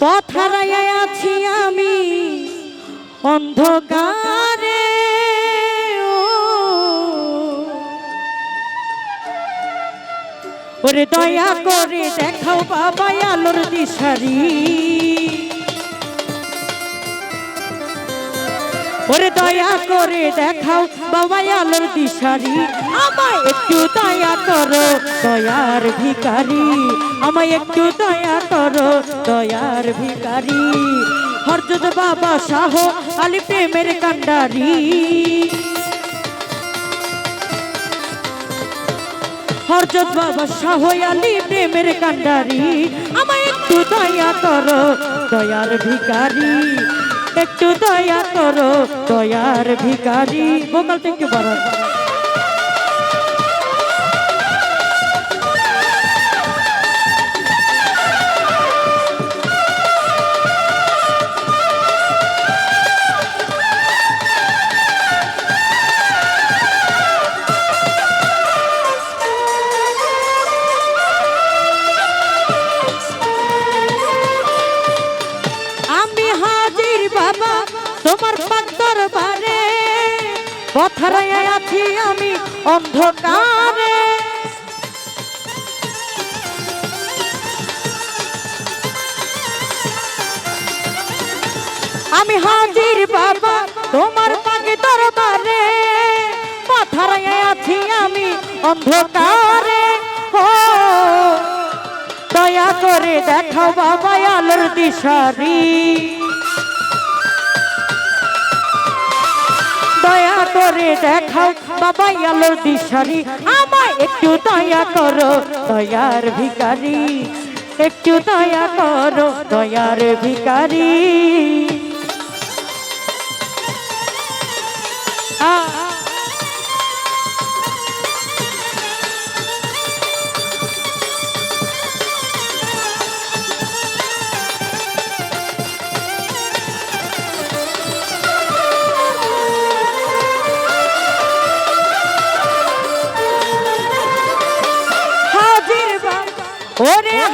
পথ আছি আমি অন্ধকারে। ওরে দয়া করে দেখাও বাবা আলোর দিশারি ওরে দয়া করে দেখাও বাবা আলোর দিশারি। আমায় একটু দয়া করো, দয়ার ভিকারি আমায় একটু দয়া করো, দয়ার ভিকারি হরজত বাবা শাহ আলী প্রেমের কান্ডারি। হরজত বাবা শাহ আলী প্রেমের কান্ডারি। আমায় একটু দয়া করো, দয়ার ভিকারি একটু দয়া করো দয়ার ভিকারি ভোকাল থেকে বড় পথরায় আছি আমি অন্ধকারে। আমি হাজির বাবা তোমার পাগে দরবারে। পথরায় আছি আমি অন্ধকারে। ও, দয়া করে দেখাও বাবা আলোর দিশারি। করে দেখাও, বাবা আলোর দিশারি। আমায় একটু দয়া করো, দয়ার ভিকারি একটু দয়া করো, দয়ার ভিকারি আ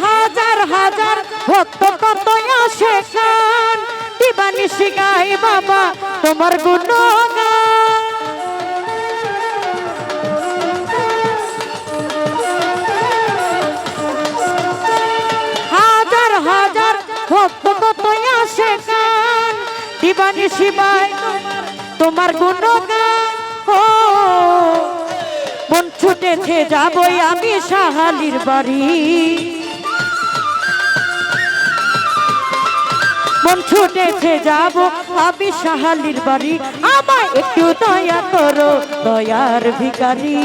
হাজার হাজার ভক্ত কত আসে খান দিবানি শিখাই বাবা, তোমার গুণগান। হাজার হাজার ভক্ত কত আসে খান দিবানি শিবাই, তোমার গুণগান। ও, মন ছুটেছে যাবই আমি সাহালির বাড়ি। মন ছুটেছে যাব আমি সাহালির বাড়ি। আমায় একটু দয়া করো, দয়ার ভিকারি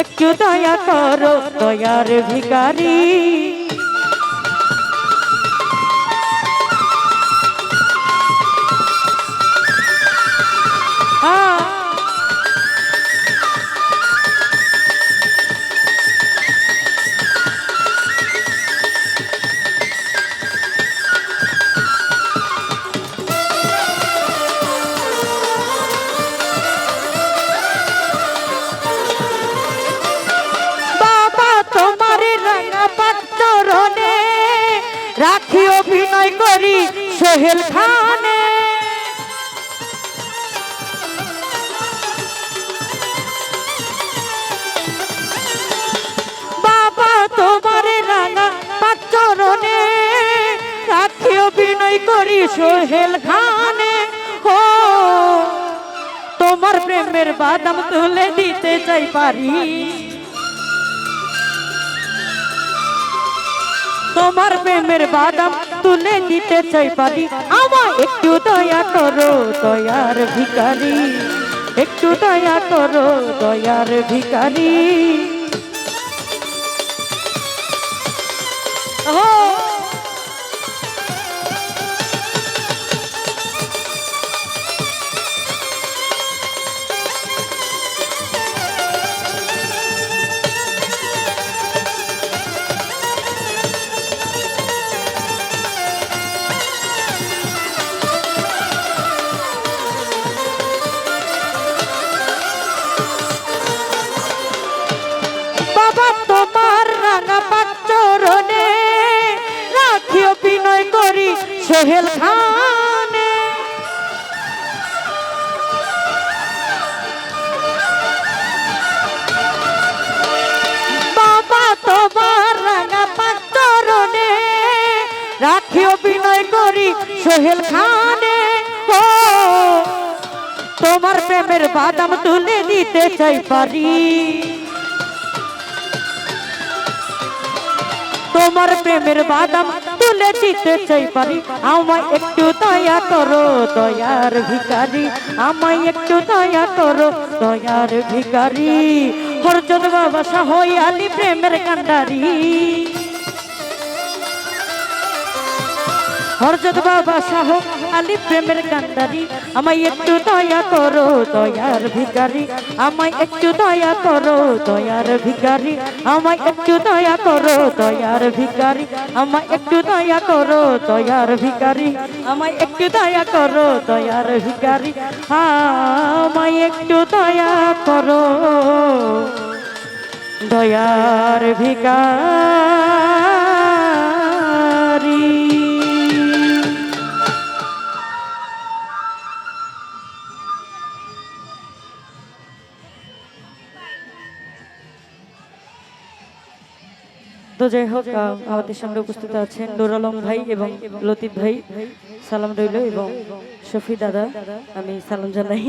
একটু দয়া করো, দয়ার ভিকারি অভিনয় করি সোহেল খানে। বাবা তোমার রাঙা পাত্রনে রাখি অভিনয় করি সোহেল খানে। ও তোমার প্রেমের বাদাম তুলে দিতে চাই পারি। তোমার প্রেমের বাদাম তুলে দিতে চাই পারি আমার একটু দয়া করো, দয়ার ভিকারি একটু দয়া করো, দয়ার ভিকারি ও সোহেল খানে বাবা তোমার রাঙা পাত্রনে রাখি অভিনয় করি সোহেল খানে। ও, তোমার প্রেমের বাদাম তুলে দিতে চাই পারি। তোমার প্রেমের বাদাম তুলে দিতে চাই পারি। আমায় একটু দয়া করো, দয়ার ভিকারি আমায় একটু দয়া করো, দয়ার ভিকারি হরচন্দ বাবা শাহ প্রেমের কান্ডারি। হরজত বাবা শাহ আলী প্রেমের কান্ডারি, আমায় একটু দয়া করো, দয়ার ভিকারি আমায় একটু দয়া করো, দয়ার ভিকারি আমায় একটু দয়া করো, দয়ার ভিকারি আমায় একটু দয়া করো, দয়ার ভিকারি আমায় একটু দয়া করো, দয়ার ভিকারি আমায় একটু দয়া করো, দয়ার ভিকারি তো যাই হোক আমাদের সামনে উপস্থিত আছেন নুর আলম ভাই এবং লতিফ ভাই। সালাম রইল এবং শফি দাদা, আমি সালাম জানাই।